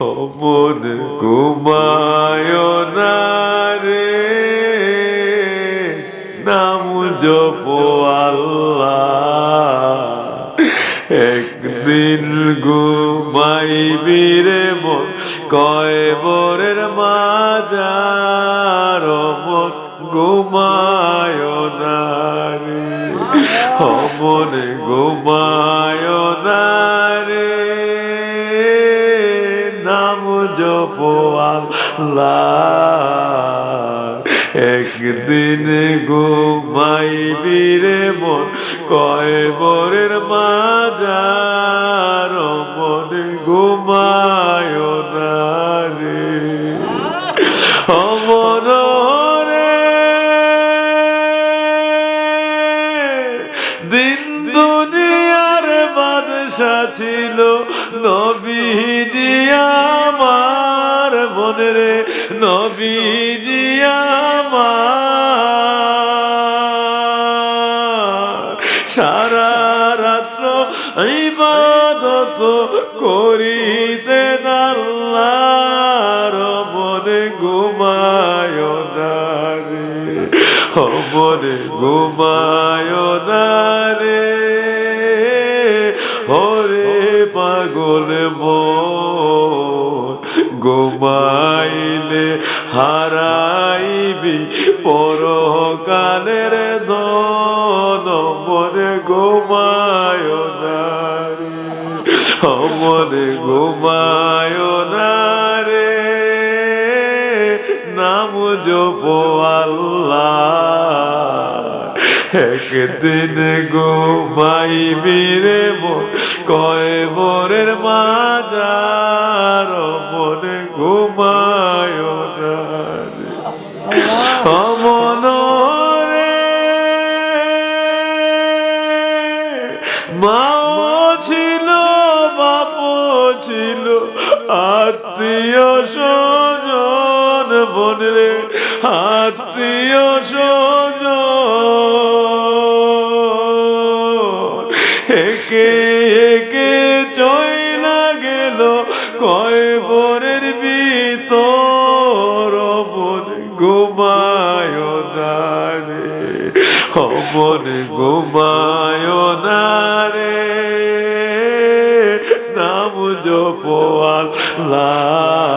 মন ঘুমায় না রে নাম জপ আল্লাহ। একদিন ঘুমাইবি রে মন, কয় বরের মাজার মন ঘুমায় না রে মন ঘুমায় জপ আল্লাহ একদিন ঘুমাইবি রে মন, কয় বরের মাজার, মন ঘুমায় না রে। অমর রে, দিন দুনিয়ার বাদশা ছিল মনে রে নবীজি আমার। সারা রাত্র ইবাদত করিতে নাল্লার মনে ঘুমায় না রে। মনে ঘুমায় না রে। ওরে পাগল মন ঘুমাইলে হারাইবি পরকালের ধন মনে ঘুমায় না রে মনে ঘুমায় না রে নাম জপ আল্লাহ। একদিন ঘুমাইবি রে কয় বরের মাজার আত্মীয় স্বজন বোন রে আত্মীয় স্বজন। একে একে চইলা গেল কয় বরের ভিতর মন ঘুমায় না রে মন ঘুমায় না জপ আল্লাহ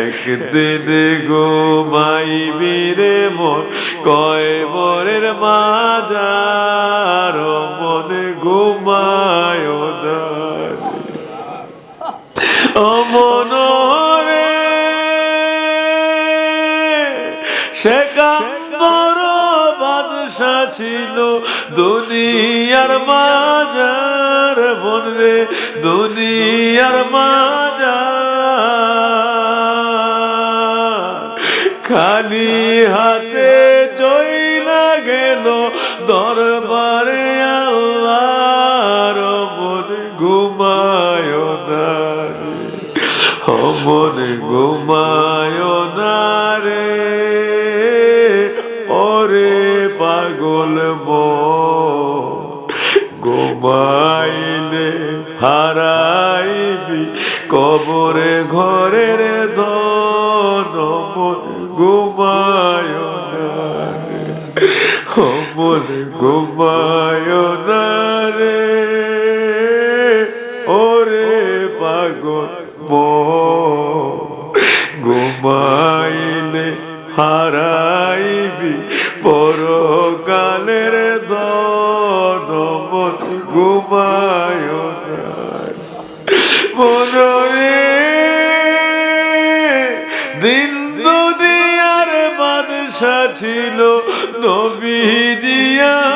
একদিন ঘুমাইবি রে মন, কয় বরের মাজার মন ঘুমায় না রে অমন রে সেকান্দর বাদশা ছিল, দুনিয়ার মন রে দুনিয়ার মাজার। খালি হাতে চইলা গেল দরবারে আল্লাহর মন ঘুমায় না মন ঘুমায় না রে। ওরে পাগল মন ঘুমাইলে কবরে ঘরের ঘুমায় না রে। মন ঘুমায় না রে। ওরে পাগল ঘুমাইলে হারাইবি পরকালের ধন ঘুমায় মনরে দিন দুনিয়ার বাদশা ছিল নবীজি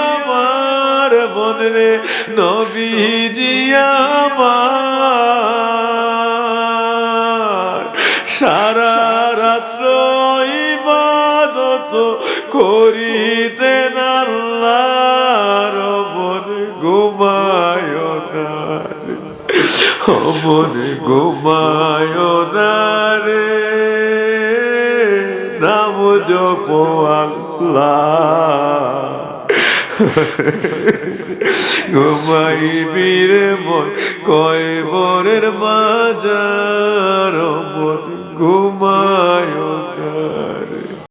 আমার মনরে নবীজি আমার। সারা রাত্র ইবাদত করিতে মন ঘুমায় রে। নাম জপ আল্লাহ। ঘুমাইবি রে মন কয় বরের মাজার মন ঘুমায়